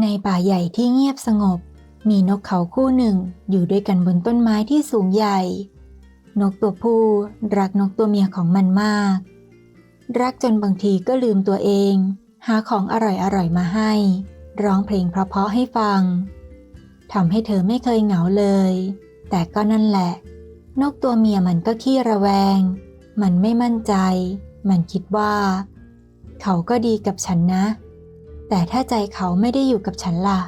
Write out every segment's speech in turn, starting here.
ในป่าใหญ่ที่เงียบสงบ มีนกเขาคู่หนึ่งอยู่ด้วยกันบนต้นไม้ที่สูงใหญ่ นกตัวผู้รักนกตัวเมียของมันมาก รักจนบางทีก็ลืมตัวเอง หาของอร่อยๆมาให้ ร้องเพลงเพราะๆให้ฟังทำให้เธอไม่เคยเหงาเลย แต่ก็นั่นแหละ นกตัวเมียมันก็ขี้ระแวง มันไม่มั่นใจ มันคิดว่า เขาก็ดีกับฉันนะ แต่ถ้าใจเขาไม่ได้อยู่กับฉันล่ะ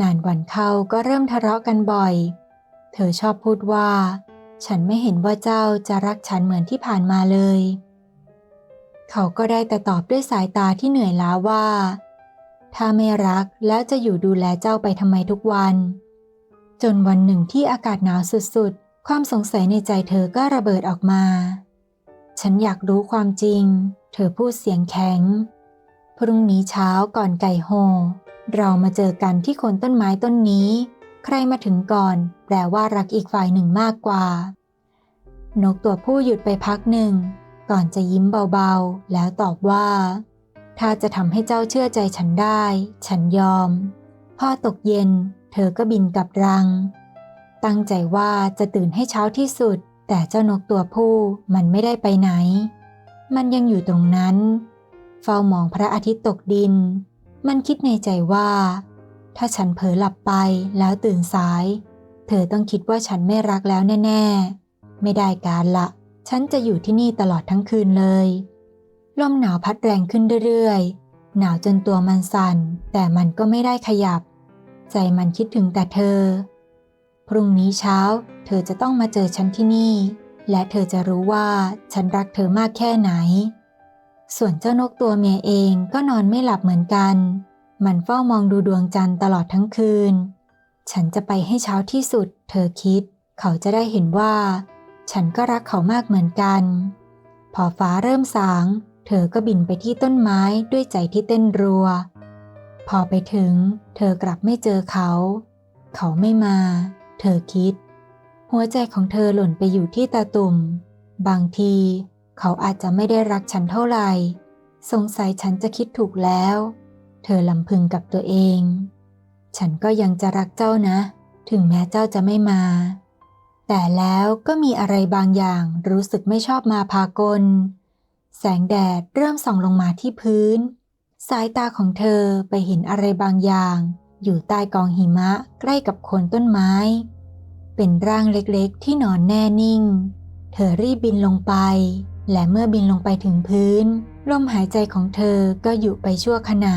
นานวันเข้าก็เริ่มทะเลาะกันบ่อย เธอชอบพูดว่า ฉันไม่เห็นว่าเจ้าจะรักฉันเหมือนที่ผ่านมาเลย เขาก็ได้แต่ตอบด้วยสายตาที่เหนื่อยล้าว่า ถ้าไม่รักแล้วจะอยู่ดูแลเจ้าไปทำไมทุกวัน จนวันหนึ่งที่อากาศหนาวสุดๆ ความสงสัยในใจเธอก็ระเบิดออกมา ฉันอยากรู้ความจริง เธอพูดเสียงแข็ง พรุ่งนี้เช้าก่อนไก่โฮ เรามาเจอกันที่โคนต้นไม้ต้นนี้ ใครมาถึงก่อน แปลว่ารักอีกฝ่ายหนึ่งมากกว่า นกตัวผู้หยุดไปพักหนึ่ง ก่อนจะยิ้มเบาๆ แล้วตอบว่า ถ้าจะทำให้เจ้าเชื่อใจฉันได้ ฉันยอมพอตกเย็น เธอก็บินกลับรัง ตั้งใจว่าจะตื่นให้เช้าที่สุด แต่เจ้านกตัวผู้มันไม่ได้ไปไหน มันยังอยู่ตรงนั้น เฝ้ามองพระอาทิตย์ตกดิน มันคิดในใจว่า ถ้าฉันเผลอหลับไปแล้วตื่นสาย เธอต้องคิดว่าฉันไม่รักแล้วแน่ ๆ ไม่ได้การละ ฉันจะอยู่ที่นี่ตลอดทั้งคืนเลย ลมหนาวพัดแรงขึ้นเรื่อยๆ หนาวจนตัวมันสั่น แต่มันก็ไม่ได้ขยับ ใจมันคิดถึงแต่เธอ พรุ่งนี้เช้า เธอจะต้องมาเจอฉันที่นี่ และเธอจะรู้ว่าฉันรักเธอมากแค่ไหน ส่วนเจ้านกตัวเมียเองก็นอนไม่หลับเหมือนกัน มันเฝ้ามองดูดวงจันทร์ตลอดทั้งคืน ฉันจะไปให้เช้าที่สุด เธอคิด เขาจะได้เห็นว่า ฉันก็รักเขามากเหมือนกัน พอฟ้าเริ่มสาง เธอก็บินไปที่ต้นไม้ด้วยใจที่เต้นรัว พอไปถึง เธอกลับไม่เจอเขา เขาไม่มา เธอคิด หัวใจของเธอหล่นไปอยู่ที่ตาตุ่ม บางที เขาอาจจะไม่ได้รักฉันเท่าไหร่ สงสัยฉันจะคิดถูกแล้ว เธอลำพึงกับตัวเอง ฉันก็ยังจะรักเจ้านะ ถึงแม้เจ้าจะไม่มา แต่แล้วก็มีอะไรบางอย่างรู้สึกไม่ชอบมาพากล แสงแดดเริ่มส่องลงมาที่พื้น สายตาของเธอไปเห็นอะไรบางอย่าง อยู่ใต้กองหิมะใกล้กับโคนต้นไม้ เป็นร่างเล็กๆที่นอนแน่นิ่ง เธอรีบบินลงไป และเมื่อบินลงไปถึงพื้น ลมหายใจของเธอก็อยู่ไปชั่วขณะ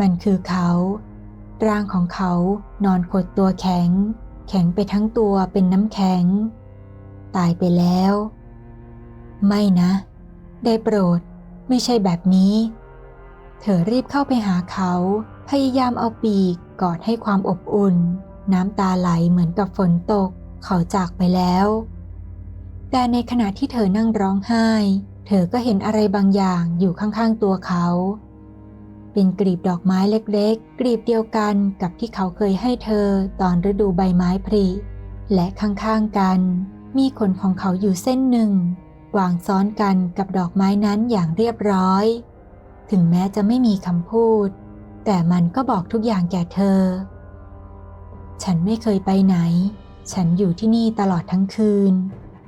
มันคือเขา ร่างของเขานอนขดตัวแข็ง แข็งไปทั้งตัวเป็นน้ำแข็ง ตายไปแล้ว ไม่นะ ได้โปรด ไม่ใช่แบบนี้ เธอรีบเข้าไปหาเขา พยายามเอาปีกกอดให้ความอบอุ่น น้ำตาไหลเหมือนกับฝนตก เขาจากไปแล้ว แต่ในขณะที่เธอนั่งร้องไห้ เธอก็เห็นอะไรบางอย่างอยู่ข้างๆตัวเขา เป็นกลีบดอกไม้เล็กๆ กลีบเดียวกันกับที่เขาเคยให้เธอตอนฤดูใบไม้ผลิและข้างๆกัน มีขนของเขาอยู่เส้นหนึ่ง วางซ้อนกันกับดอกไม้นั้นอย่างเรียบร้อย ถึงแม้จะไม่มีคำพูด แต่มันก็บอกทุกอย่างแก่เธอ ฉันไม่เคยไปไหน ฉันอยู่ที่นี่ตลอดทั้งคืน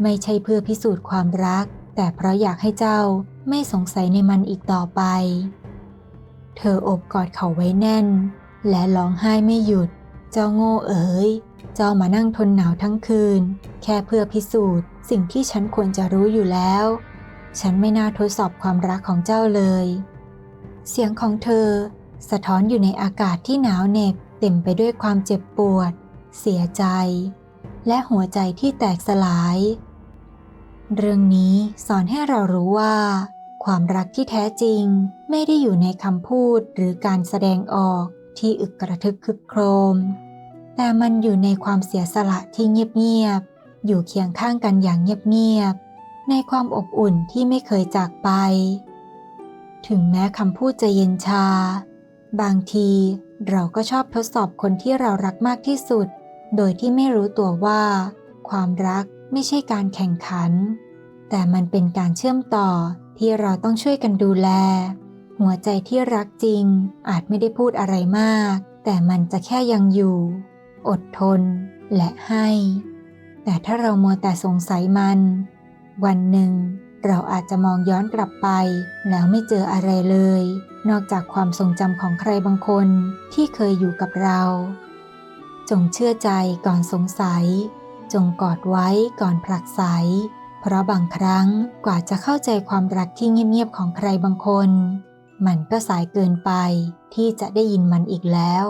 ไม่ใช่เพื่อพิสูจน์ความรัก แต่เพราะอยากให้เจ้าไม่สงสัยในมันอีกต่อไป เธออบกอดเขาไว้แน่น และร้องไห้ไม่หยุด เจ้าโง่เอ๋ย เจ้ามานั่งทนหนาวทั้งคืน แค่เพื่อพิสูจน์ สิ่งที่ฉันควรจะรู้อยู่แล้ว ฉันไม่น่าทดสอบความรักของเจ้าเลย เสียงของเธอ สะท้อนอยู่ในอากาศที่หนาวเหน็บเต็มไปด้วยความเจ็บปวด เสียใจ และหัวใจที่แตกสลาย เรื่องนี้สอนให้เรารู้ว่า ความรักที่แท้จริงไม่ได้อยู่ในคำพูดหรือการแสดงออกที่อึกกระทึกคึกโครม แต่มันอยู่ในความเสียสละที่เงียบๆ อยู่เคียงข้างกันอย่างเงียบๆ ในความอบอุ่นที่ไม่เคยจากไป ถึงแม้คำพูดจะเย็นชา บางทีเราก็ชอบทดสอบคนที่เรารักมากที่สุด โดยที่ไม่รู้ตัวว่า ความรัก ไม่ใช่การแข่งขัน แต่มันเป็นการเชื่อมต่อที่เราต้องช่วยกันดูแลหหัวใจที่รักจริง อาจไม่ได้พูดอะไรมาก แต่มันจะแค่ยังอยู่ อดทน และให้ แต่ถ้าเรามัวแต่สงสัยมัน วันหนึ่ง เราอาจจะมองย้อนกลับไป แล้วไม่เจออะไรเลย นอกจากความทรงจำของใครบางคนที่เคยอยู่กับเรา จงเชื่อใจก่อนสงสัย จงกอดไว้ก่อนผลักไส เพราะบางครั้งกว่าจะเข้าใจความรักที่เงียบๆของใครบางคน มันก็สายเกินไปที่จะได้ยินมันอีกแล้ว